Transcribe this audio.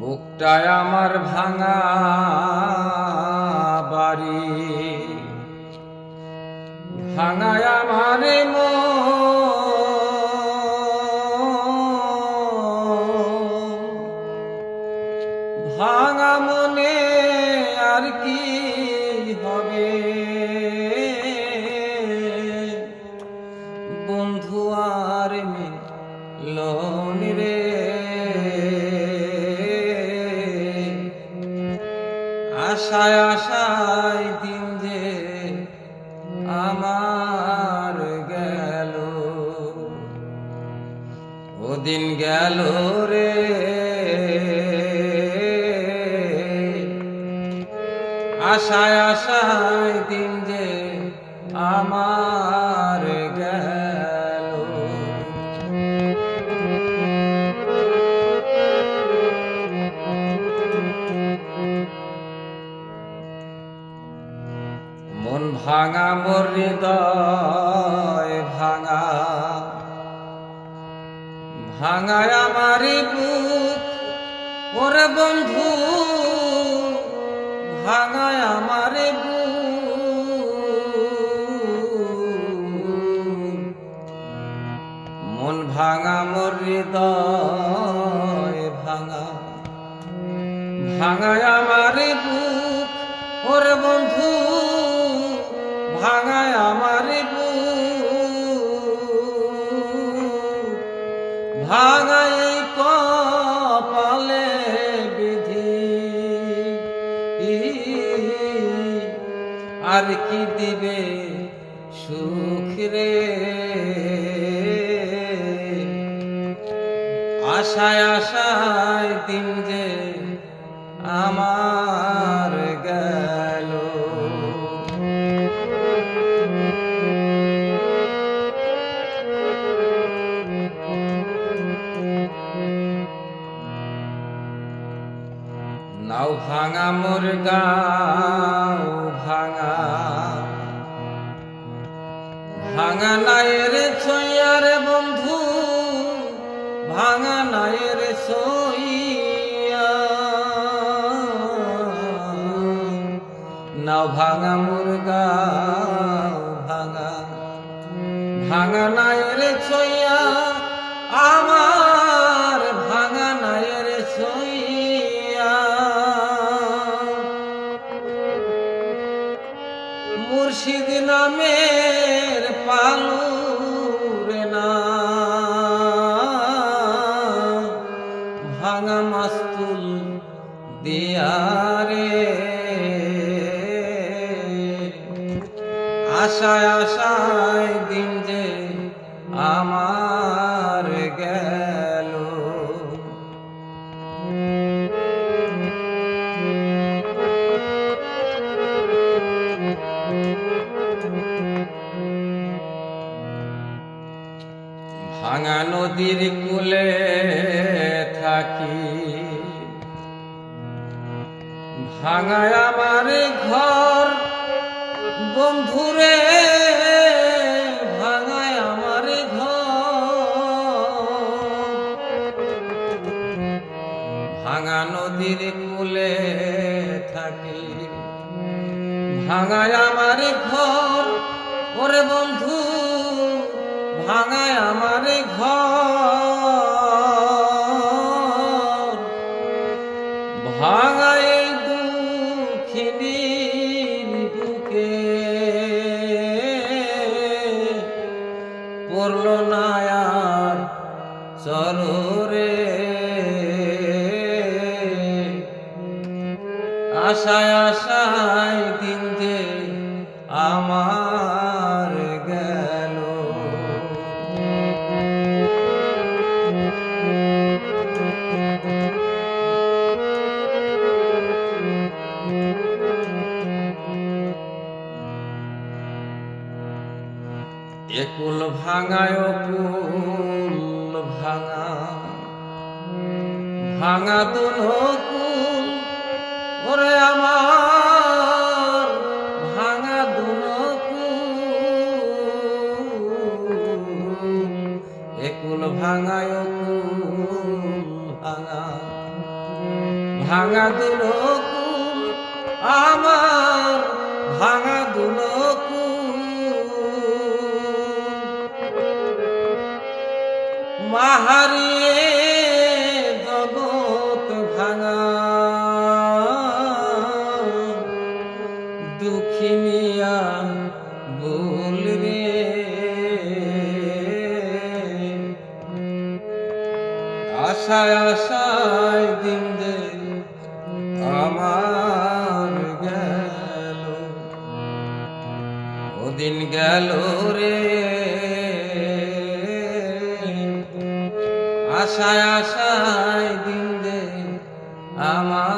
বুকটায় আমার ভাঙা বাড়ি। ভাঙায় আমার ভাঙা আশায় আশায় দিন যে আমার গেল। ওদিন গেল রে। আশায় আশায় দিন যে আমার মন ভাঙা মোর হৃদয় ভাঙা। ভাঙায় আমারি বুক, ওরে বন্ধু, ভাঙায় আমারে মন ভাঙা মোর হৃদয় ভাঙা। ভাঙায় আমারে বুক, ওরে বন্ধু ভাঙায় আমারে ভাঙায় কপালে বিধি। আর কি দিবে সুখ রে? আশায় আশায় দিন যে আমার নাও ভাঙা মোর গাও ভাঙা। ভাঙা নায়ের ছইয়ার বন্ধু, ভাঙা নায়ের সইয়া নাও ভাঙা মুরগা ভাঙা। ভাঙা নায়ের ছইয়া, আমার নামের পালুরে না। ভাঙা মাস্তুল দিয়ারে। আশায় আশায় দিন যে আমার নদীর কূলে থাকি। ভাঙায় আমার ঘর, বন্ধুরে, ভাঙায় আমার ঘর। ভাঙা নদীর কূলে থাকি। ভাঙায় আমার ঘর, ওরে বন্ধু ভাঙায় আমার ঘর। ভাঙায় দুঃখিনীর বুকে। পড়ল না আর চররে আশায় আশায় একুল ভাঙায় কুল ভাঙা। ভাঙা দুনো কুল, ওরে আমার। ভাঙা দুনো কুল একুল ভাঙায় কুল ভাঙা। ভাঙা দুলো কুল, আমার ভাঙা দুলো আশায় আশায় দিন দিন আমার গেল। ওদিন গেল রে। আশায় আশায় দিন দিন আমার